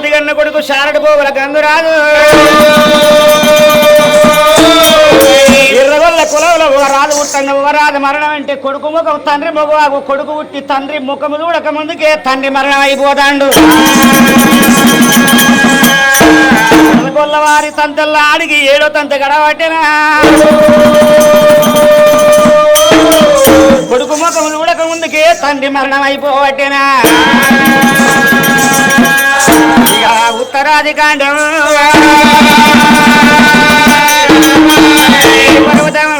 మొదటి గన్న కొడుకు శారడు పోగుల గంగురాజు ఎర్రగొల్ల కులంలో ఒక రాజు పుట్టండి ఒక రాజు మరణం అంటే కొడుకు ముఖం తండ్రి మొగవాకు కొడుకు పుట్టి తండ్రి ముఖము చూడక ముందుకే తండ్రి మరణం అయిపోతాండు ఎర్రగొల్ల వారి తంతల్లో ఆడికి ఏడో తంత గడబట్టినా. కొడుకు ముఖం చూడక ముందుకే తండ్రి మరణం అయిపోవట్టేనా ఉత్తరాది కాండం. పర్వతం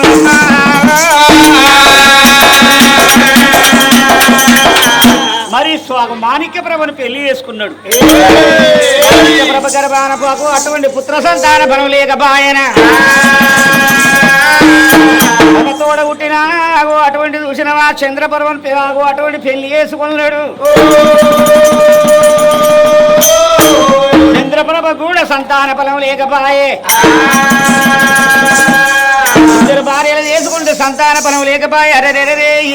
మరి స్వాగ మాణిక్య ప్రభను పెళ్ళి చేసుకున్నాడు. ప్రభ గర్భాన పాకు అటువంటి పుత్ర సంతాన బలం లేక బాయన. తోడ పుట్టిన అటువంటి చూసినవా చంద్రపర్వం అటువంటి పెళ్ళి చేసుకున్నాడు చంద్రప్రభ కూడా సంతాన ఫలం లేకపాయే. ఇద్దరు భార్యలు చేసుకుంటే సంతాన ఫలం లేకపాయే. అరే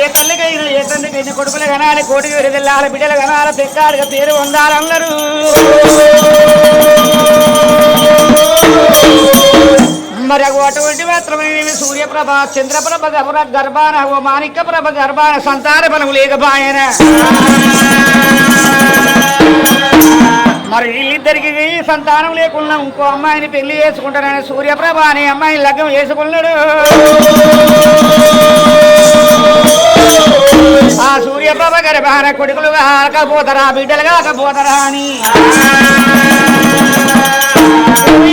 ఏ తల్లికైనా ఏ తండ్రికైనా కొడుకులు కనాలి కోటికి విడదల్లాల బిడ్డలు కనాలి పెక్కాడిగా పేరు పొందాలన్నారు. మరి అటువంటి మాత్రమే సూర్యప్రభ చంద్రప్రభ గర్భ గర్భాన ఓ మాణిక్య ప్రభ గర్భాన సంతాన ఫలం లేకపాయన? మరి వీళ్ళిద్దరికి సంతానం లేకుండా ఇంకో అమ్మాయిని పెళ్ళి చేసుకుంటానని సూర్యప్రభ అనే అమ్మాయిని లగ్నం చేసుకున్నాడు ఆ సూర్యప్రభ గర్భాన కొడుకులు కాకపోతారా? బిడ్డలు కాకపోతారా అని.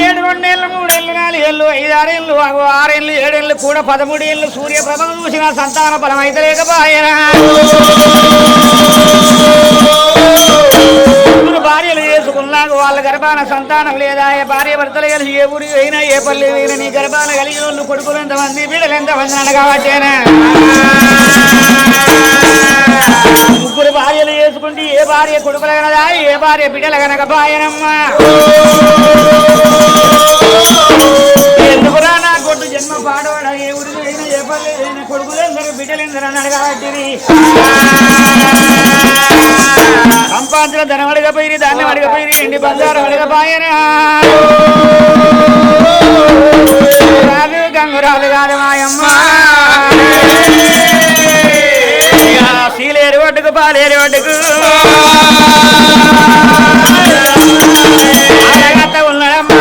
ఏడు రెండేళ్ళు మూడేళ్ళు నాలుగేళ్ళు ఐదారేళ్ళు ఆరేళ్ళు ఏడేళ్ళు కూడా పదమూడు ఏళ్ళు సూర్యప్రభను చూసిన సంతాన బలం అయితే లేకపోయారా నాకు వాళ్ళ గర్భాన సంతానం లేదా? ఏ భార్య భర్తలు కలిసి ఏ ఊరి అయినా ఏ పల్లె అయినా నీ గర్భాన కలిగి వాళ్ళు కొడుకులు ఎంతమంది బిడ్డలు ఎంతమంది అన్న ముగ్గురు భార్యలు చేసుకుంటే ఏ భార్య కొడుకులు కనదా ఏ భార్య బిడ్డలు కనుక బాయనమ్మా. ఎందుకురా నా కొట్టు జన్మ పాడవాడ? ఏ ఊరి అయినా ఏ పల్లె అయినా కొడుకులు ఎందరు బిడ్డలు ఎందరు అన్నాడు కాబట్టి సంపాదించిన ధనం అడగపోయి ధాన్యం అడగపోయి ఎండి బంగారం అడగపోయినా రాదు గంగురాలు కాదు మాయమ్మ. ఇక సీలేరు ఒడ్డుకు పాలేరు ఒడ్డుకు. ఆడగట్ట ఉన్నాడమ్మా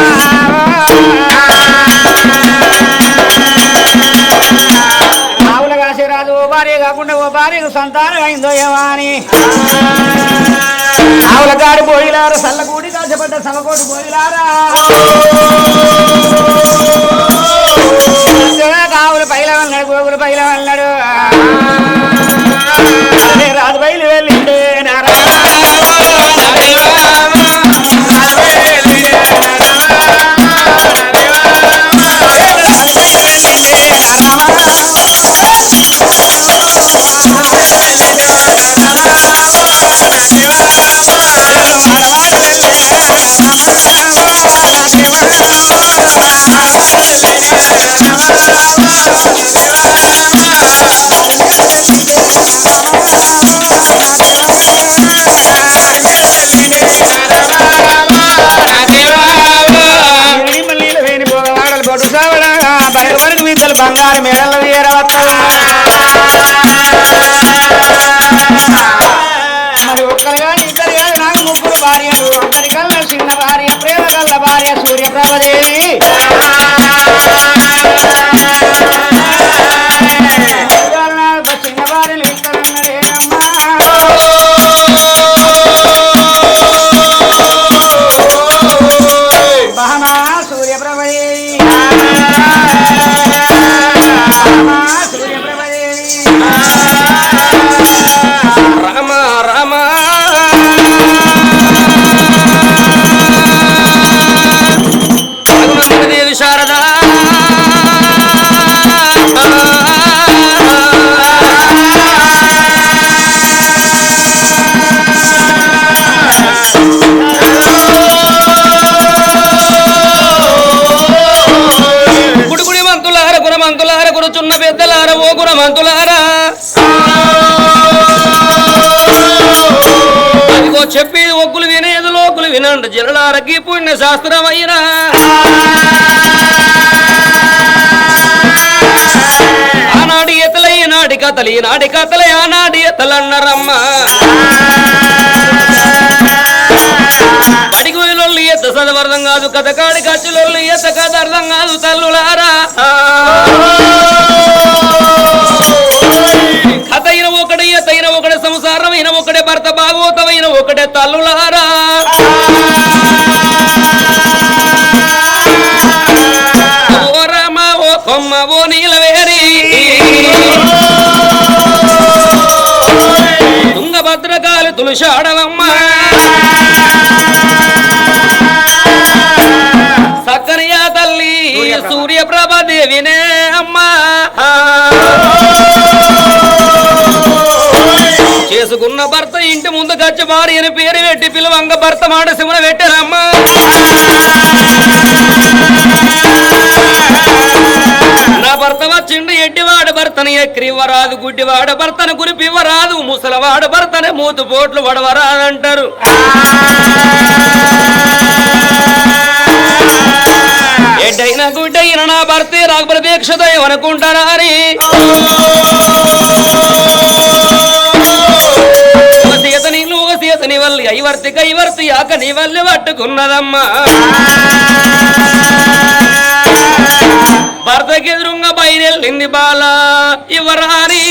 ఆవుల కాసే రాదు ఓ భార్య కాకుండా ఓ భార్యకు సంతానం అయిందో ఏమో అని. ఆవులగాడు కాడి పోయిలారా సల్లకూడి కాసపడ్డ సలకోటి పోయిలారా ఆవులు పైల వెళ్ళాడు గోగులు పైల నీళ్ళు ఓ అదిగో చెప్పి ఒక్కులు వినేది లోకులు వినండి. జలలారకి పుణ్య శాస్త్రమైనా. ఆనాడి ఎతలై నాటి కథలు ఈనాటి కథలే ఆనాటి ఎతలన్నరమ్మ పడిగోయిలొల్లు ఎత్త చదవర్థం కాదు కథ కాడి ఖర్చులొల్లు ఎత్త కథ అర్థం కాదు తల్లులారా. అయిన ఒకడే అయిన ఒకడే సంసారం అయిన ఒకడే భర్త భాగవతమైన ఒకటే తల్లులారా ఓ రామ ఓ కొమ్మ ఓ నీలవేరి. తుంగభద్రకాలి తులసాడవమ్మ సక్కరియా తల్లి సూర్యప్రభ దేవినే అమ్మా. చేసుకున్న భర్త ఇంటి ముందు గచ్చి భార్య అని పేరు పెట్టి పిలువంగ భర్త మాట సిమన పెట్టారమ్మా. నా భర్త వచ్చిండు ఎడ్డివాడు భర్తని ఎక్కిరివ్వరాదు గుడ్డివాడు భర్తను గురిపివ్వరాదు ముసలవాడు భర్తని మూతు పోట్లు పడవరాదంటారు. ఎడ్డైన గుడ్డైన నా భర్తే రాకపోతే దీక్షదయం అనుకుంటారా అని కైవర్తి కైవర్తి ఆక నీ వల్లి పట్టుకున్నదమ్మా. భర్తకి ఎదురుంగా బయలుదేరింది బాల ఇవరాని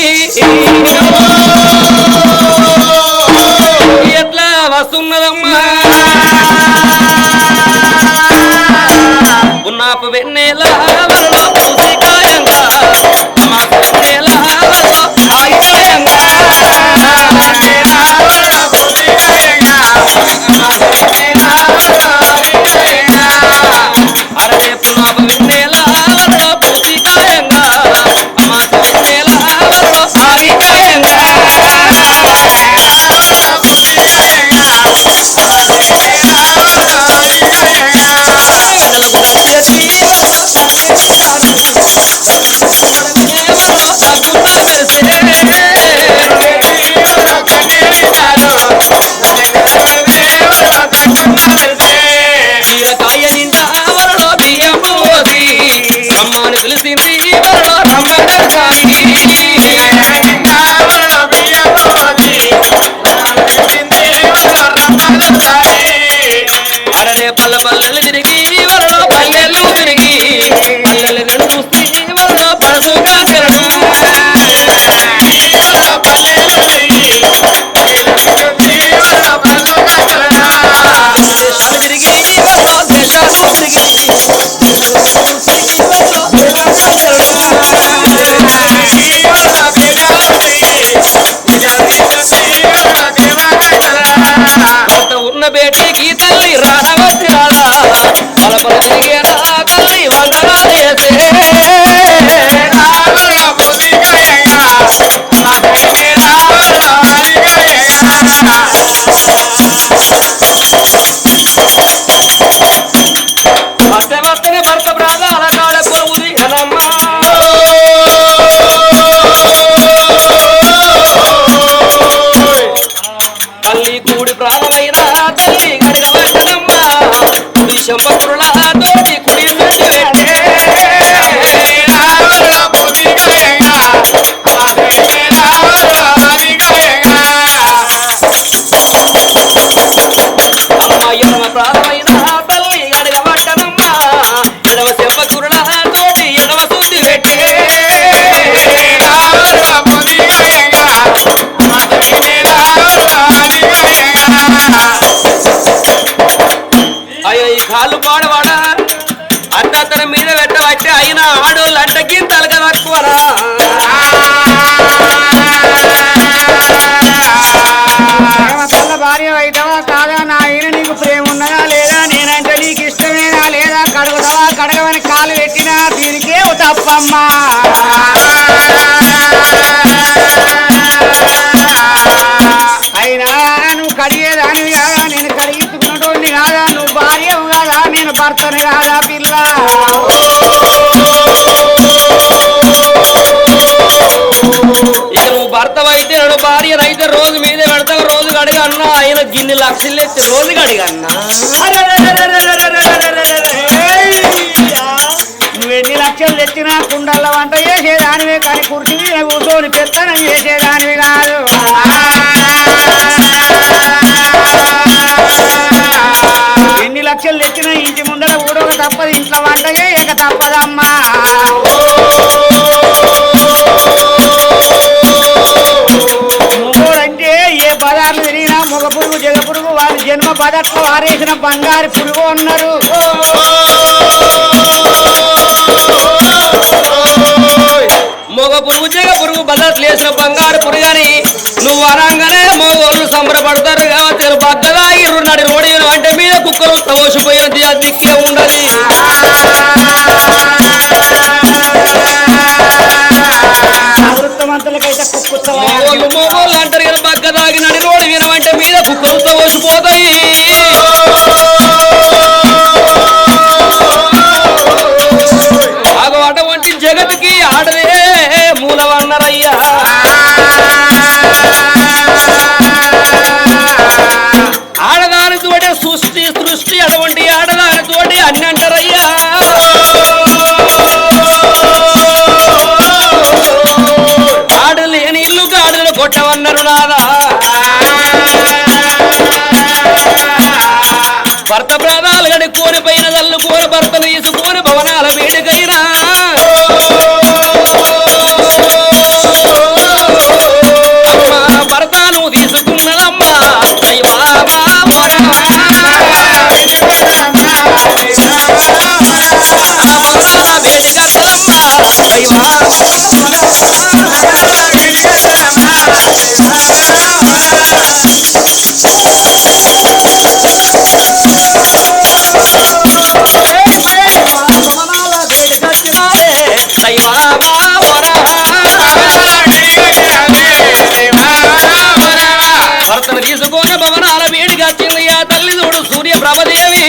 ఆడోళ్ళు తలక తక్కువరా తల్ల భార్య అయితవా కాదా నా ఆయన నీకు ప్రేమ ఉన్నదా లేదా? నేనంటే నీకు ఇష్టమేనా లేదా? కడుగుతావా? కడగవని కాలు పెట్టినా దీనికే తప్పమ్మా. అయినా నువ్వు కడిగేదాన్ని కాదా? నేను కడిగించుకున్నటువంటి కాదా? నువ్వు భార్య కాదా? నేను భర్తని కాదా పిల్ల? ఎత్తి రోజు గడిగన్నా నువ్వు ఎన్ని లక్షలు తెచ్చినా కుండల వంట చేసేదానివే కానీ కుర్చీ మీద కూర్చొని పెత్తనం బదట్లో ఆరేసిన వారేసిన బంగారు పురుగు ఉన్నారు మొగ పురుగు జగ పురుగు బదట్లు వేసిన బంగారు పురుగని నువ్వు అనగానే మగోళ్ళు సంబరపడతారు కాబట్టి బద్దలాగి నడి రోడి అంటే మీద కుక్కలు తోసిపోయిన దిక్కే ఉండదు. కొట్టవన్నారు నాదా భర్త ప్రాణాలు గడి కోరిపోయిన తల్లు కోరి భర్తను తీసుకొని భవనాల ప్రభదేవి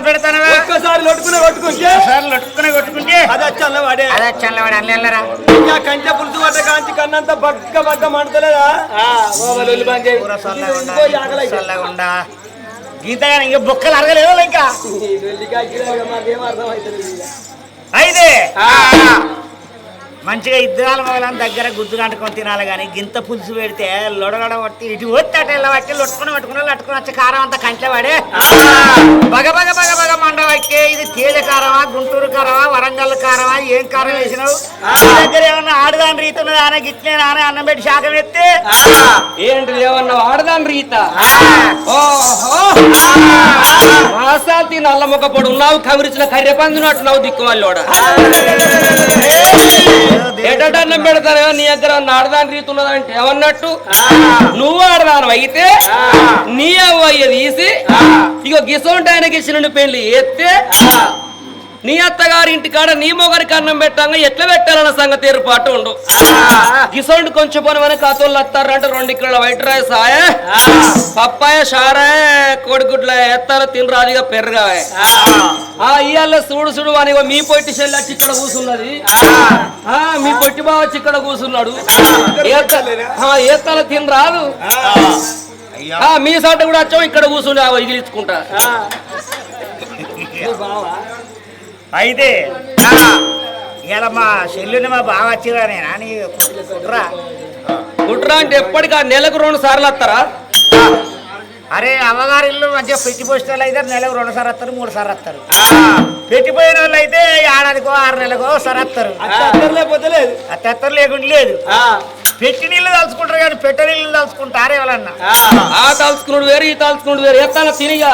పెడతానవా లేక పెడతానవా? ఒక్కసారి లొట్టుకునే కొట్టుకుంటే? సార్ లొట్టుకుని కొట్టుకుంటే? అది వచ్చి అన్నవాడే అదే చల్లవాడు అల్లెల్లరా ఇంకా కంచె పులుసు కాంచి కన్నంత బక్క మంటలేదా కూర చల్లగుండా చల్లగుండా గీతగా ఇంకా బొక్కలు అరగలేవు ఇంకా. అయితే మంచిగా ఇద్దరాల మొగలని దగ్గర గుద్దు కంటుకొని తినాలి కానీ గింత పులుసు పెడితే లొడలొడ పట్టి ఇటు ఒత్తి అటు ఇలా పట్టి లొట్టుకుని పట్టుకుని లట్టుకుని వచ్చే కారం అంతా కంట్లో పడే. బగ బగ బగ బగ మండ పట్టే. ఇది తేజ కారమా గుంటూరు కారమా వరంగల్ కారమా ఏం కారం వేసినావు? దగ్గర ఏమన్నా ఆడదాని రీతి ఉన్నది ఆనే గిట్లే నానే అన్నం పెట్టి శాఖం ఎత్తే? ఏంటి ఏమన్నా వాడదాని రీత? ఓహో. మాసాంతి నల్ల పొడు ఉన్నావు కవిరిచిన కర్రె పందినట్టు నావు ఎటన్నం పెడతారా? నీ దగ్గర ఆడదాని రీతి ఉన్నదంటే ఏమన్నట్టు? నువ్వు ఆడదాను అయితే నీ అవ్వయ్య తీసి ఇక గిసొంటి ఆయనకి ఇచ్చిన పెళ్ళి ఎత్తే నీ అత్తగారి ఇంటికాడ నీ మొగరికి అన్నం పెట్టంగా ఎట్లా పెట్టాలన్న సంగతి ఏర్పాటు ఉండు. గిసండు కొంచెం పని కాతోళ్ళు వస్తారంటే రెండు కిలోల వైట్ రైస్ ఆయే. పప్పాయ షారాయ కోడిగుడ్ల ఎత్తారు తినరాదిగా పెరగాయ. ఆ. ఇయ్యాల చూడు చూడు అని మీ పొట్టి చెల్లి వచ్చి ఇక్కడ కూర్చున్నది ఆ. మీ పొట్టి బావ వచ్చి ఇక్కడ కూర్చున్నాడు ఏత్తాల తినరాదు. ఆ. మీ సాట కూడా వచ్చాం ఇక్కడ కూర్చుని ఎగిరించుకుంటా అయితే ఇలా మా చెల్లుని మా బావ వచ్చిరా నేను అని కుట్రా కుట్రా అంటే ఎప్పటికీ ఆ నెలకు రెండు సార్లు వస్తారా? అరే అమ్మగారి ఇల్లు మంచిగా పెట్టిపోసిన వాళ్ళు అయితే నెలకు రెండు సార్లు వస్తారు మూడు సార్లు వస్తారు. పెట్టిపోయిన వాళ్ళు అయితే ఏడాదికో ఆరు నెలకో ఒకసారి వస్తారు. లేకపోతే లేదు. ఆ తెత్తరు లేకుండా లేదు. పెట్టి నీళ్ళు తలుచుకుంటారు కానీ పెట్ట నీళ్ళు తలుచుకుంటారు ఎవరన్నా. ఆ. తలుచుకున్నాడు వేరు ఈ తలుచుకున్నాడు వేరు. ఎత్తాన తినిగా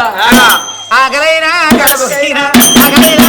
ఆకలైనా కడుపుకైనా ఆకలైనా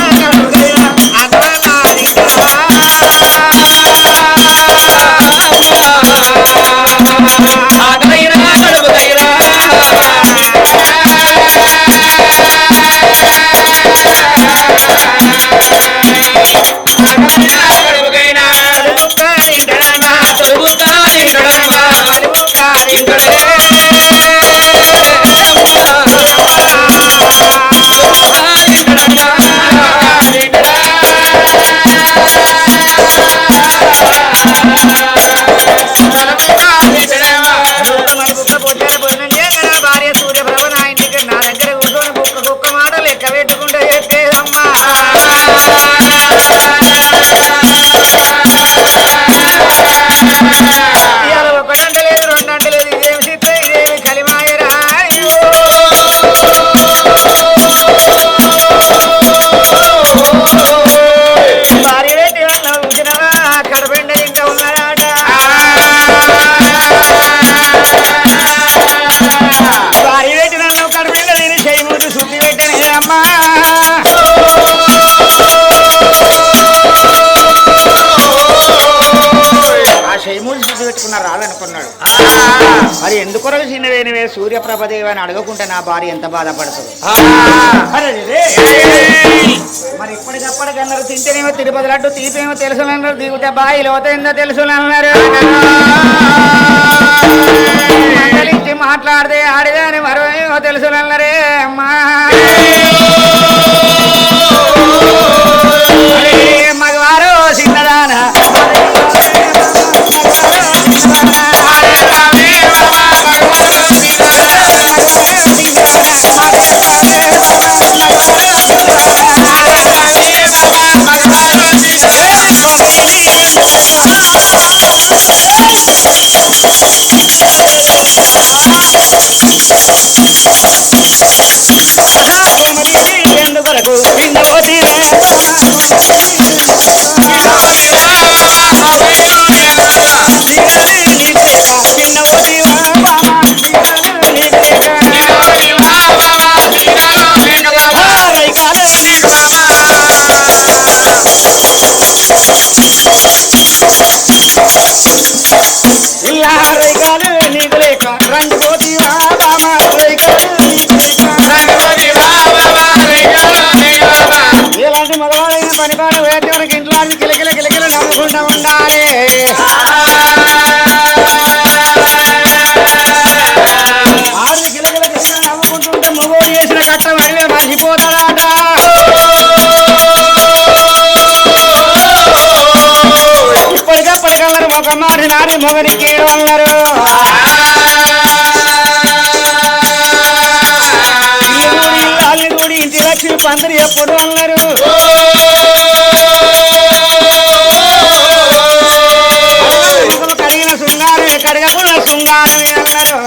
మరి ఎందుకొరకు చిన్నవేనివే సూర్యప్రభదేవి అని అడగకుంటే నా భార్య ఎంత బాధపడుతుంది. మరి ఇప్పటికప్పటికన్నారు తింటేనేమో తిరుపతి లడ్డు తీపేమో తెలుసు అన్నారు దిగుతే బాయి లోతైందో తెలుసు అన్నారు మాట్లాడితే ఆడిదాని మరో తెలుసు అన్నారే అమ్మా. ఎందుకొరకు ఇప్పటికప్పటికన్నారు ఒక మాట నాడి మొగనికి ఏమన్నారు ఇల్లు ఇంటి లక్ష్మి పందిరి ఎప్పుడు అన్నారు కలిగిన కడిగిన శృంగారమే కడగకుండా శృంగారమే అన్నారు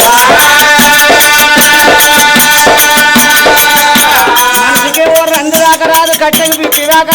మనిషికి ఓ రంగు దాకా రాదు కట్టెకు దాకా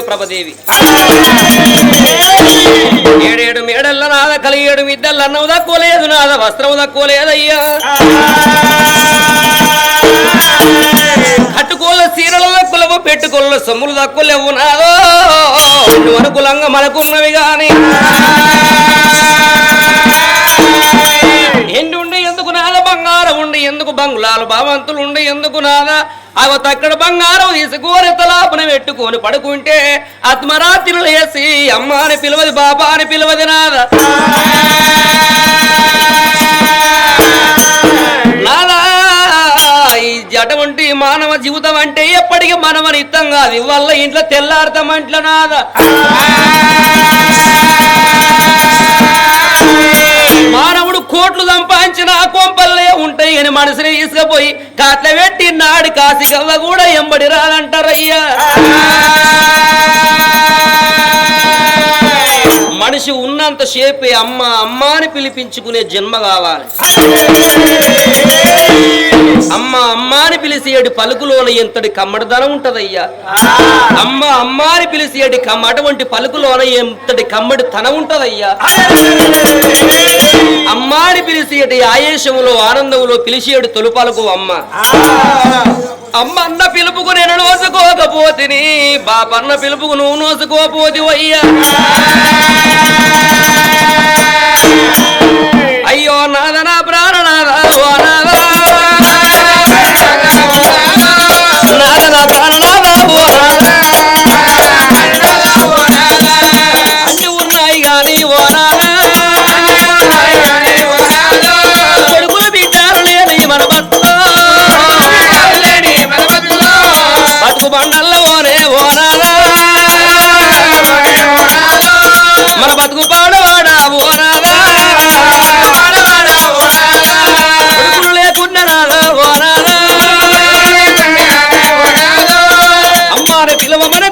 పెట్టింది ప్రభదేవి. ఏడేడు మేడల్ల నాద కలిగేడు మిద్దెల్ల అన్నవు తక్కువలేదు నాద వస్త్రము తక్కువలేదయ్యా కట్టుకోల సీరల తక్కువలేవు పెట్టుకోల సొమ్ములు తక్కువలేవు నాదో. అనుకూలంగా మనకున్నవి కానీ ఎండు ఉండి ఎందుకు నాద బంగారం ఉండి ఎందుకు బంగుళాలు భావంతులు ఉండి ఎందుకు నాదా? అవ తక్కడ బంగారం తీసుకోని తలాపన పెట్టుకొని పడుకుంటే ఆత్మరాత్రులు వేసి అమ్మ అని పిలవది బాబా అని పిలవది నాద. నాదా ఈ అటువంటి మానవ జీవితం అంటే ఎప్పటికీ మనమని ఇత్తం కాదు ఇవల్ల ఇంట్లో తెల్లారుతాం అంట్ల నాద. మానవుడు కోట్లు వచ్చిన కొంపల్లే ఉంటాయి అని మనసుని తీసుకుపోయి కాట్ల పెట్టి నాడు కాసి కూడా ఎంబడి రాదంటారయ్యా మనిషి ఉన్నంత సేపే అమ్మ అమ్మ అని పిలిపించుకునే జన్మ కావాలి. అమ్మ అమ్మ అని పిలిచేడు పలుకులోన ఎంతటి కమ్మడిదనం ఉంటదయ్యా? అమ్మ అమ్మ అని పిలిచేడు కమ్మ అటువంటి పలుకులోన ఎంతటి కమ్మడి తనం ఉంటదయ్యా? అమ్మ అని పిలిచేటి ఆయేషములో ఆనందములో పిలిచేడు తొలి అమ్మ. అమ్మ అన్న పిలుపుకు నేను నోసుకోకపోతిని బాపన్న పిలుపుకు నువ్వు నోసుకోపోతి मान बिलव मन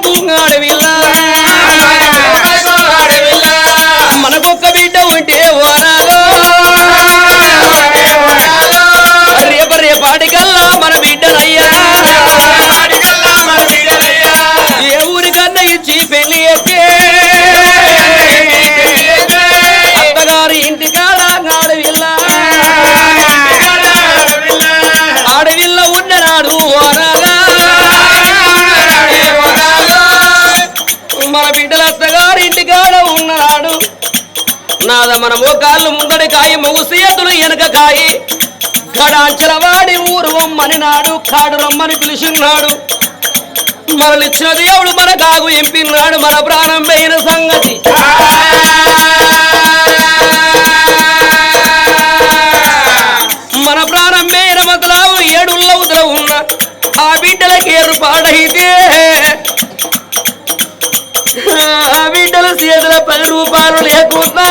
నాద మనము కాళ్ళు ముందడి కాయి మగు సేతులు వెనక కాయి. గడాంచల వాడి ఊరు రమ్మని నాడు కాడు రమ్మని పిలిచిన్నాడు. మనలిచ్చిన దేవుడు మన కాగు ఎంపిన్నాడు మన ప్రాణం పోయిన సంగతి. మన ప్రాణం పోయిన మతలావు ఏడుల్ల ఉదల ఉన్న ఆ బిడ్డలకి ఏర్పాడైతే వారు లేకుండా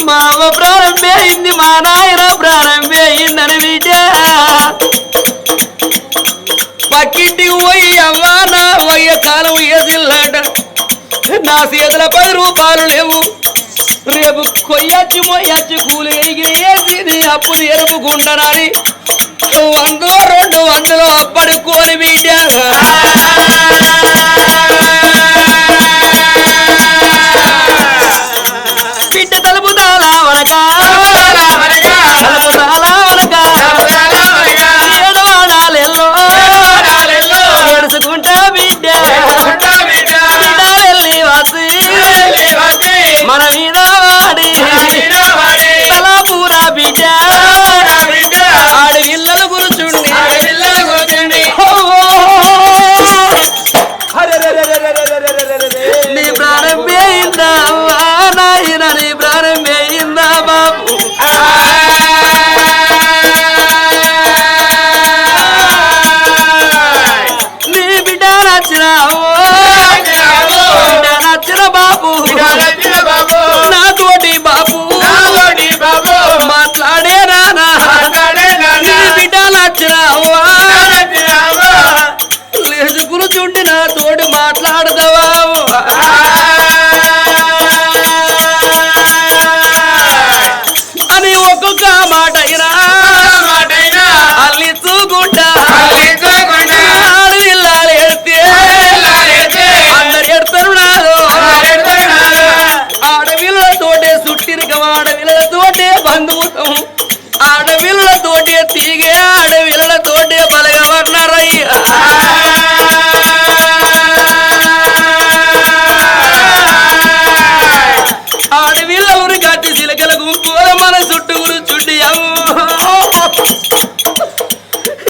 లేకున్నా ప్రారంభే అయింది మా నాయన ప్రాణం అయిందని విజయ పక్కింటికి పోయి అవ్వా నా వయ్య కాలం వేసిల్లాట నా చేతుల పది రూపాయలు లేవు. రేపు కొయ్యచ్చి మొయ్యచ్చి కూలి వేసి నీ అప్పు తీరుపుకుంటానని వందో రెండు వందలు అప్పటి కోరి బిడ్డ